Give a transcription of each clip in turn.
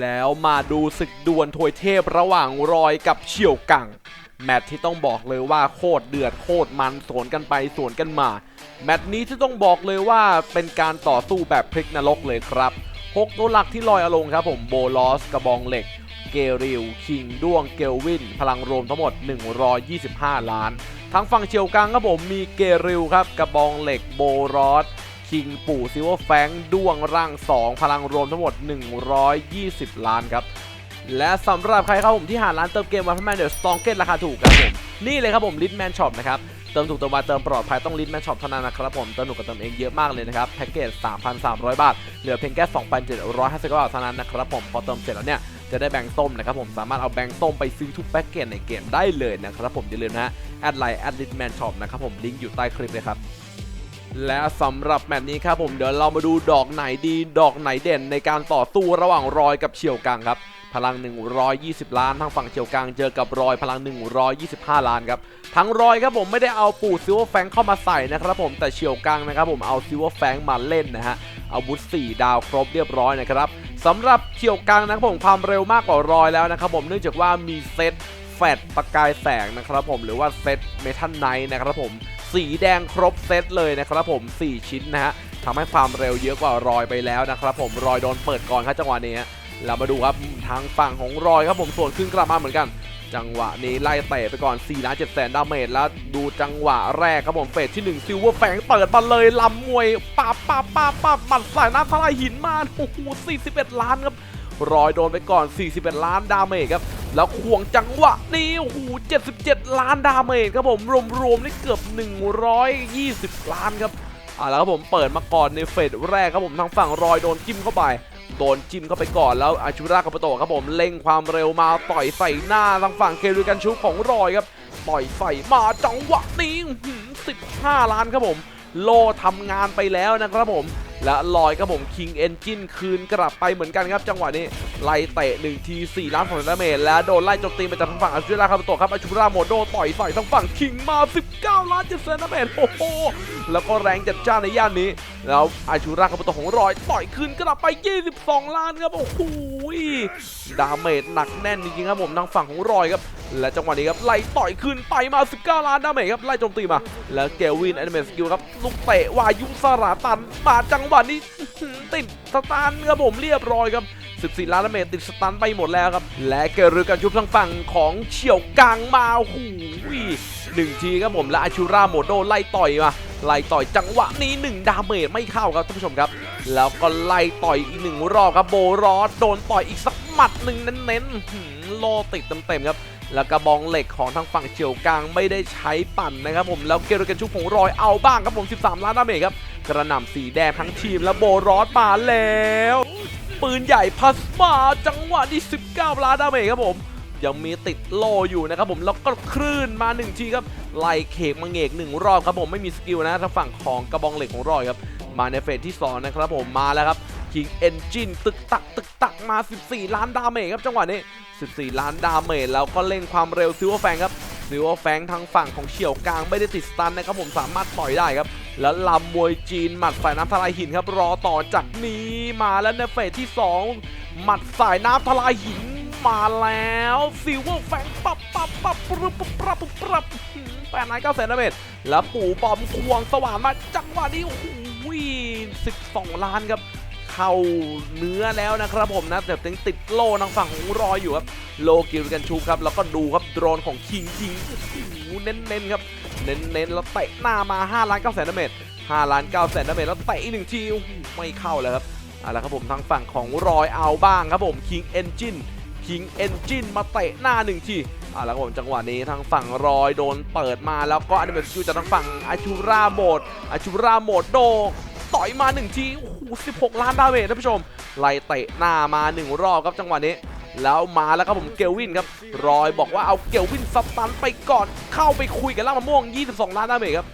แล้วมาดูศึกดวลถวยเทพระหว่างรอยกับเฉียวกัง แมตช์ที่ต้องบอกเลยว่าโคตรเดือดโคตรมันสวนกันไปสวนกันมา แมตช์นี้ที่ต้องบอกเลยว่าเป็นการต่อสู้แบบพลิกนรกเลยครับหกตัวหลักที่ลอยอลงครับผมโบลอสกระบองเหล็ก เกริลคิงด้วงเกลวิน พลังรวมทั้งหมด 125 ล้าน ทั้งฝั่งเชียวกังครับผมมีเกริลครับกระบองเหล็กโบรอส คิงปู่ซิลเวอร์แฟงด้วงร่าง 2 พลังรวมทั้งหมด 120 ล้านครับ และสำหรับใครครับผมที่หาร้านเติมเกมมาพันแมนเดอร์สตองเกตราคาถูกครับผม นี่เลยครับผมลิทแมนช็อปนะครับเติมถูกเติมมาเติมปลอดภัยต้องลิทแมนช็อปเท่านั้นนะครับผมเติมหนุกกับเติมเองเยอะมากเลยนะครับแพ็กเกจ 3,300 บาท เหลือเพียงแค่2,750บาทเท่านั้นนะครับผมพอเติมเสร็จแล้วเนี่ยจะได้แบงค์ส้มนะครับผมสามารถเอาแบงค์ส้มไปซื้อทุกแพ็กเกจในเกมได้เลยนะครับผมอย่าลืมนะฮะแอดไลน์แอดลิทแมนช็อปนะครับผมลิงก์อยู่ใต้คลิปเลยครับ และสำหรับแมตช์นี้ครับผมเดี๋ยวเรามาดูดอกไหนดีดอกไหนเด่นในการต่อสู้ระหว่างรอยกับเฉียวกังครับพลัง 120 ล้านทางฝั่งเฉียวกังเจอกับรอยพลัง 125 ล้านครับทั้งรอยครับผมไม่ได้เอาปู่ซิลเวอร์แฟงเข้ามาใส่นะครับผมแต่เฉียวกังนะครับผมเอาซิลเวอร์แฟงมาเล่นนะฮะอาวุธ 4 ดาวครบเรียบร้อยนะครับสำหรับเฉียวกังนะครับผมความเร็วมากกว่ารอยแล้วนะครับผมเนื่องจากว่ามีเซตแฟดประกายแสงนะครับผมหรือว่าเซตเมทัลไนท์นะครับผม สีแดงครบเซตเลยนะครับผม 4 ชิ้นนะฮะทำให้ความเร็วเยอะกว่ารอยไปแล้วนะครับผมรอยโดนเปิดก่อนครับจังหวะนี้เรามาดูครับทางฝั่งของรอยครับผมส่วนขึ้นกลับมาเหมือนกัน จังหวะนี้ไล่เตะไปก่อน4ล้าน7แสนดาเมจแล้วดูจังหวะแรกครับผมเฟสที่1ซิลเวอร์แฟงเปิดมาเลยลำมวยปับปับปับปับหมัดสายน้ำทลายหินมาโอ้โห41 ล้านครับรอยโดนไปก่อน 41 ล้านดาเมจครับ แล้วควงจังหวะนี้โอ้โห77 ล้านดาเมจครับผมรวมๆนี่เกือบ 120 ล้านครับอ่าแล้วครับผมเปิดมาก่อนในเฟสแรกครับผมทางฝั่งรอยโดนจิ้มเข้าไปโดนจิ้มเข้าไปก่อนแล้วอาชูราคาปโตะครับผมเล็งความเร็วมาต่อยใส่หน้าทางฝั่งเครูกันชุบของรอยครับต่อยใส่มาจังหวะนี้อื้อหือ15 ล้านครับผม โลทำงานไปแล้วนะครับผม และลอยครับผมคิงเอนจินคืนกลับไปเหมือนกันครับ จังหวะนี้ ไล่เตะ1ที4ล้านของดาเมจแล้วโดนไล่โจมตีมาจากทางฝั่งอาชูราคาโตะครับอาชูราโมโดต่อยใส่ทางฝั่งคิงมา 19 ล้านเจ็ดแสนดาเมจโอ้โหแล้วก็แรงจัดจ้านในย่านนี้ แล้วอาชูราคาโตะของรอยต่อยคืนกลับไป 22 ล้านครับ โอ้โหดาเมจหนักแน่นจริงๆครับผมทางฝั่งของรอยครับ และจังหวะนี้ครับไล่ต่อยขึ้นไปมา 19 ล้านดาเมจครับไล่โจมตีมา แล้วเกลวินแอนิเมสกิลครับลูกเตะวายุสราตันมาจังหวะนี้ติดสตันครับผมเรียบร้อยครับ14 ล้านดาเมจติดสตันไปหมดแล้วครับ และเกลือกันชุบทางฝั่งของเฉียวกลางมาโอ้โหหนึ่งทีครับผมและอาชูราโมโดไล่ต่อยมา ไล่ต่อยจังหวะนี้หนึ่งดาเมจไม่เข้าครับท่านผู้ชมครับ แล้วก็ไล่ต่อยอีกหนึ่งรอบครับโบรอสโดนต่อยอีกสักหมัดหนึ่งเน้นๆโลติดเต็มๆครับแล้วกระบองเหล็กของทางฝั่งเฉียวกลางไม่ได้ใช้ปั่นนะครับผมแล้วเกลกันชุบของรอยเอาบ้างครับผม 13 ล้านดาเมจครับกระหน่ำสีแดงทั้งทีมแล้วโบรอสมาแล้ว ปืนใหญ่พัสมาจังหวะที่19 ล้านดาเมจครับผม ยังมีติดโลอยู่นะครับผมแล้วก็คลื่นมา1ทีครับไล่เขกมาเงกหนึ่งรอบครับผมไม่มีสกิลนะทางฝั่งของกระบองเหล็กของรอยครับมาในเฟสที่สองนะครับผมมาแล้วครับ King Engine ตึกตักตึกตักมา 14 ล้านดาเมจครับจังหวะนี้ 14 ล้านดาเมจแล้วก็เล่นความเร็วซิลเวอร์แฟงครับซิลเวอร์แฟงทางฝั่งของเฉียวกลางไม่ได้ติดสตันนะครับผมสามารถต่อยได้ครับ แล้วลำมวยจีนหมัดสายน้ำทลายหินครับรอต่อจากนี้มาแล้วในเฟสที่ 2 หมัดสายน้ำทลายหิน มาแล้วซิลเวอร์แฟงปับปับปับปับปับปรับปรับแปดล้านเก้าแสนดาเมจแล้วปู่ปอมควงสว่านมาจังหวะนี้โอ้โห12ล้านครับเข้าเนื้อแล้วนะครับผมนะแต่ยังติดโล่ทางฝั่งของรอยอยู่ครับโลกิลกันชูครับแล้วก็ดูครับโดรนของคิงยิงโอ้โหเน้นๆครับเน้นๆแล้วเตะหน้ามา5ล้าน9แสนดาเมจ5ล้าน9แสนดาเมจแล้วเตะอีกหนึ่งทีไม่เข้าเลยครับเอาละครับผมทางฝั่งของรอยเอาบ้างครับผมคิงเอนจิน King Engine King Engine มาเตะหน้าหนึ่งทีเอาละครับผมจังหวะนี้ทางฝั่งรอยโดนเปิดมาแล้วก็อันิเมะสกิลจากทางฝั่งอาชูราโหมดอาชูราโหมดโดต่อยมาหนึ่งทีโอ้โห16 ล้านดาเมจท่านผู้ชมไล่เตะหน้ามาหนึ่งรอบครับจังหวะนี้แล้วมาแล้วครับผมเกลวินครับรอยบอกว่าเอาเกลวินสตันไปก่อนเข้าไปคุยกับล่างมะม่วง 22 ล้านดาเมจครับ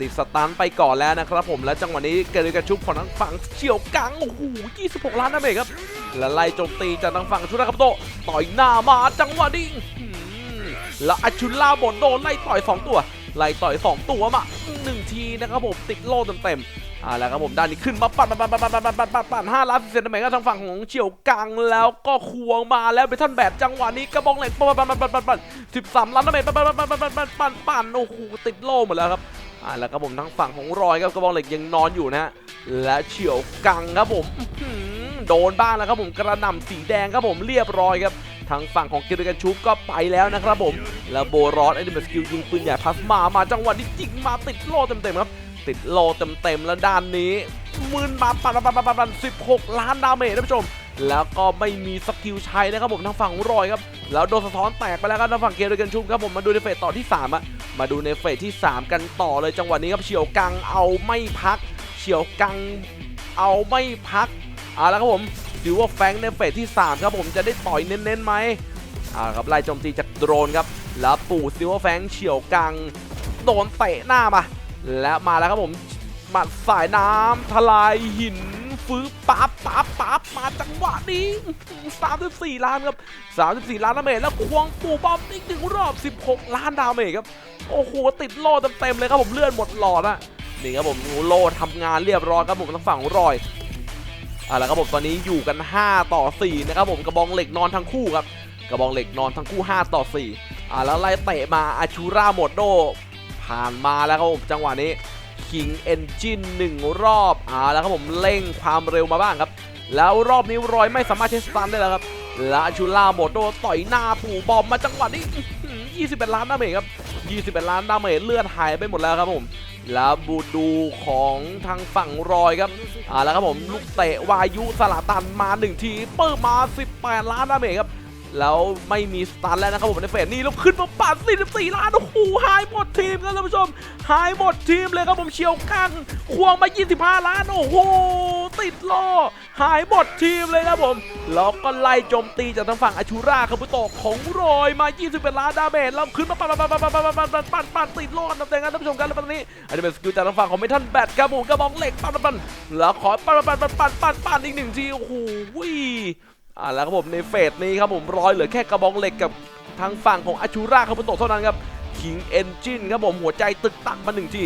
ติดสตันไปก่อนแล้วนะครับผมและจังหวะนี้เกลือกระชุบของทางฝั่งเฉียวกังโอ้โห26 ล้านดาเมจครับ และไล่โจมตีจากทางฝั่งชุราคาโตะต่อยหน้ามาจังหวะนี้แล้วอาชุล่าบนโดนไล่ต่อย 2 ตัว ไล่ต่อย 2 ตัวมาหนึ่งทีนะครับผมติดโล่เต็มๆอ่าแล้วครับผมด้านนี้ขึ้นมาปั่นปั่นปั่นปั่นปั่นปั่นปั่นปั่นห้าล้านเซนต์เมตรก็ทางฝั่งของเฉียวกังแล้วก็ควงมาแล้วเบทันแบดจังหวะนี้กระบองเหล็กปั่นปั่นปั่นปั่นปั่นปั่นสิบสามล้านเมตรปั่นปั่นปั่นปั่นปั่นปั่นปั่นโอ้โหติดโล่หมดแล้วครับอ่าแล้วครับผมทางฝั่งของรอยครับกระบองเหล็กยังนอนอยู่นะฮะและเฉียวกังครับผม โดนบ้างแล้วครับผมกระหน่ำสีแดงครับผมเรียบร้อยครับทางฝั่งของเกเรกันชูปก็ไปแล้วนะครับผมแล้วโบรอสไอเดมสกิลยิงปืนใหญ่พลาสมามาจังหวะนี้ยิงมาติดโล่เต็มๆครับติดโลเต็มๆแล้วด้านนี้หมื่นบาทปันปันปันปันปันสิบหกล้านดาเมจท่านผู้ชม แล้วก็ไม่มีสกิลใช้นะครับผมทางฝั่งรอยครับ แล้วโดนสะท้อนแตกไปแล้วครับทางฝั่งเกมโดยกันชุบครับผมมาดูในเฟสต่อที่3อะมาดูในเฟสที่ 3 กันต่อเลยจังหวะนี้ครับเฉียวกังเอาไม่พัก เฉียวกังเอาไม่พัก เอาแล้วครับผมดูว่าแฟงในเฟสที่ 3 ครับผมจะได้ต่อยเน้นๆไหมอ่าครับไล่โจมตีจากโดรนครับ แล้วปู่ซิลเวอร์แฟงเฉียวกังโดนเตะหน้ามา และมาแล้วครับผมหมัดสายน้ำทลายหินฟื้นปั๊บปั๊บปั๊บมาจังหวะนี้สามสิบสี่ล้านครับสามสิบสี่ล้านดาเมจแล้วควงปูบอมอีกหนึ่งรอบ 16 ล้านดาเมจครับ โอ้โห ติดโล่เต็มๆเลยครับผมเลื่อนหมดหลอดอะนี่ครับผมโล่ทำงานเรียบร้อยครับผมทางฝั่งรอย อ่าแล้วครับผมตอนนี้อยู่กัน 5 ต่อ 4 นะครับผมกระบองเหล็กนอนทั้งคู่ครับกระบองเหล็กนอนทั้งคู่ 5 ต่อ 4 อ่าแล้วไล่เตะมาอาชูราโมดโด ผ่านมาแล้วครับผมจังหวะนี้ King Engine 1รอบอ่าแล้วครับผมเร่งความเร็วมาบ้างครับ แล้วรอบนี้รอยไม่สามารถใช้สตันได้แล้วครับและชูล่าโมโดต่อยหน้าปู่บอมมาจังหวะนี้21 ล้านดาเมจครับ 21 ล้านดาเมจเลือดหายไปหมดแล้วครับผม แล้วบูดูของทางฝั่งรอยครับ อ่าแล้วครับผมลูกเตะวายุสลาตันมาหนึ่งทีเปิดมา 18 ล้านดาเมจครับ แล้วไม่มีสตันแล้วนะครับผมในเฟสนี้แล้วขึ้นมาปัด44 ล้านโอ้โหหายหมดทีมครับท่านผู้ชมหายหมดทีมเลยครับผมเชียวกังควงมา 25 ล้าน โอ้โห ติดล้อหายหมดทีมเลยครับผมแล้วก็ไล่โจมตีจากทางฝั่งอาชูราคาบุโตะของรอยมา 21 ล้านดาเมจแล้วขึ้นมาปัดปัดปัดปัดปัดปัดปัดปัดปัดติดล้อกันเต็มกันท่านผู้ชมกันแล้วตอนนี้อันนี้เป็นสกิลจากทางฝั่งของเมทัลแบทครับผมกระบองเหล็กปัดปัดปัดแล้วขอปัดปัดปัดปัดปัดปัดอีกหนึ่งทีโอ้โห อ่าแล้วครับผมในเฟสนี้ครับผมร้อยเหลือแค่กระบองเหล็กกับทางฝั่งของอาชูราคาบุโตะเท่านั้นครับ King Engine ครับผมหัวใจตึกตักมาหนึ่งที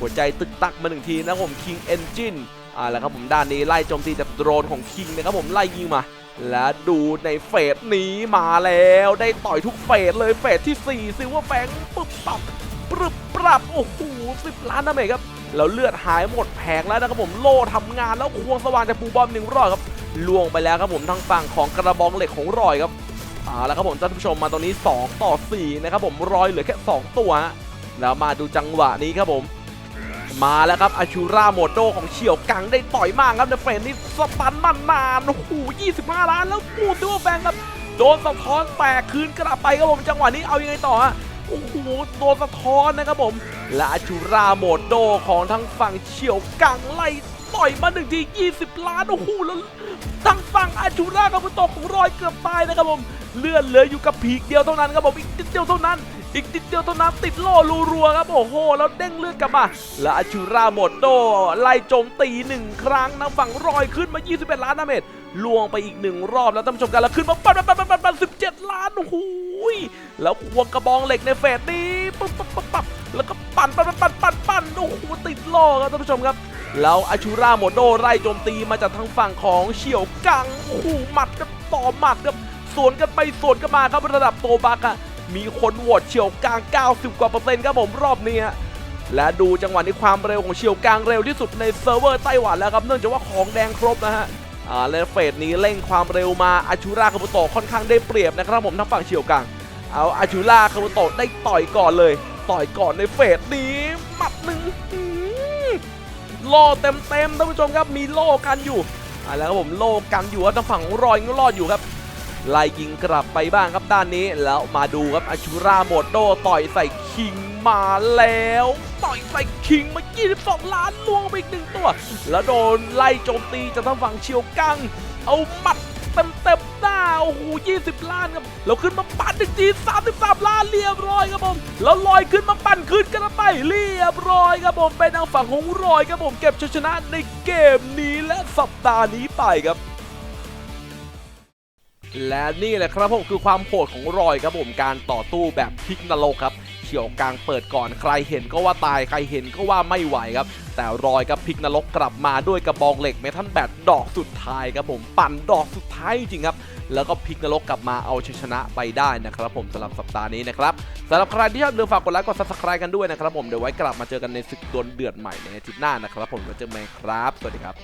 หัวใจตึกตักมาหนึ่งทีนะครับผม King Engine อ่าแล้วครับผมด้านนี้ไล่โจมตีจากโดรนของ King นะครับผมไล่ยิงมา และดูในเฟสนี้มาแล้วได้ต่อยทุกเฟสเลยเฟสที่4ซิลเวอร์แฟงปึ๊บปับปรึบปรับโอ้โห10ล้านนะเมครับแล้วเลือดหายหมดแผงแล้วนะครับผมโล่ทำงานแล้วควงสว่างจากปูบอมหนึ่งรอบครับ ล่วงไปแล้วครับผมทางฝั่งของกระบองเหล็กของรอยครับเอาและครับผมท่านผู้ชมมาตรงนี้ 2 ต่อ 4 นะครับผมรอยเหลือแค่ 2 ตัวฮะแล้วมาดูจังหวะนี้ครับผม มาแล้วครับอาชูราโมโดของเฉียวกังได้ต่อยมากครับในเฟรนนี้สตันมันนานโอ้โห25 ล้านแล้วปูซิวแบงครับโดนสะท้อนแตกคืนกลับไปครับผมจังหวะนี้เอายังไงต่อฮะโอ้โหโดนสะท้อนนะครับผม และอาชูราโมโดของทั้งฝั่งเฉียวกังไล่ ต่อยมาหนึ่งที20 ล้าน โอ้โห แล้วทางฝั่งอาชูรากับบุโตของรอยเกือบตายนะครับผม เลื่อนเหลืออยู่กับพีกเดียวเท่านั้นครับผม อีกนิดเดียวเท่านั้น อีกนิดเดียวเท่านั้นติดโล่รัวๆครับ โอ้โห แล้วเด้งเลือดกลับมา และอาชูราหมดโดไล่โจมตีหนึ่งครั้งทางฝั่งรอยขึ้นมา 21 ล้านดาเมจลวงไปอีกหนึ่งรอบแล้วท่านผู้ชมกันแล้วขึ้นมาปันปันปันปันปัน17ล้านโอ้โหแล้วควงกระบองเหล็กในเฟสนี้ปั๊บปั๊บปั๊บแล้วก็ปั่นปั่นปั่นปั่นปั่นโอ้โหติดโล่ครับท่านผู้ชมครับ แล้วอาชูราโมโดไล่โจมตีมาจากทางฝั่งของเฉียวกังโอ้โหมัดกับต่อหมัดครับสวนกันไปสวนกันมาครับระดับโตบักอะมีคนโหวตเฉียวกลาง 90 กว่าเปอร์เซ็นต์ครับผมรอบนี้และดูจังหวะนี้ความเร็วของเฉียวกลางเร็วที่สุดในเซิร์ฟเวอร์ไต้หวันแล้วครับเนื่องจากว่าของแดงครบนะฮะอ่าและเฟสนี้เร่งความเร็วมาอาชูราคาบุโตค่อนข้างได้เปรียบนะครับผมทางฝั่งเฉียวกลางเอาอาชูราคาบุโตได้ต่อยก่อนเลย ต่อยก่อนในเฟสนี้หมัดหนึ่ง โล่เต็มเต็มๆท่านผู้ชมครับมีโล่กันอยู่อ่าแล้วครับผมโล่กันอยู่ครับทางฝั่งของรอยก็รอดอยู่ครับไล่ยิงกลับไปบ้างครับด้านนี้แล้วมาดูครับอาชูราโมดโดต่อยใส่คิงมาแล้ว ต่อยใส่คิงมา 22 ล้านล่วงไปอีกหนึ่งตัว แล้วโดนไล่โจมตีจากทางฝั่งเชียวกัง เอาหมัดเต็มเต็มๆหน้าโอ้โห 20 ล้านครับ แล้วขึ้นมาปั่นอีกที33 ล้านเรียบร้อยครับผมแล้วลอยขึ้นมาปั่นขึ้นกันไปเรียบร้อยครับผมเป็นทางฝั่งของรอยครับผมเก็บชัยชนะในเกมนี้และสัปดาห์นี้ไปครับและนี่แหละครับผมคือความโหดของรอยครับผมการต่อตู้แบบพลิกนรกครับเคฉียวกลางเปิดก่อนใครเห็นก็ว่าตายใครเห็นก็ว่าไม่ไหวครับ แต่รอยกับพลิกนรกกลับมาด้วยกระบองเหล็กเมทัลแบตดอกสุดท้ายครับผมปั่นดอกสุดท้ายจริงครับ แล้วก็พลิกนรกกลับมาเอาชัยชนะไปได้นะครับผมสำหรับสัปดาห์นี้นะครับสำหรับใครที่ชอบเดือฝากกดไลค์กดซับสไคร b e กันด้วยนะครับผมเดี๋ยวไว้กลับมาเจอกันในศึกดวลเดือดใหม่ในอาทิตย์หน้านะครับผมแล้วเจอกันใหม่ครับ สวัสดีครับ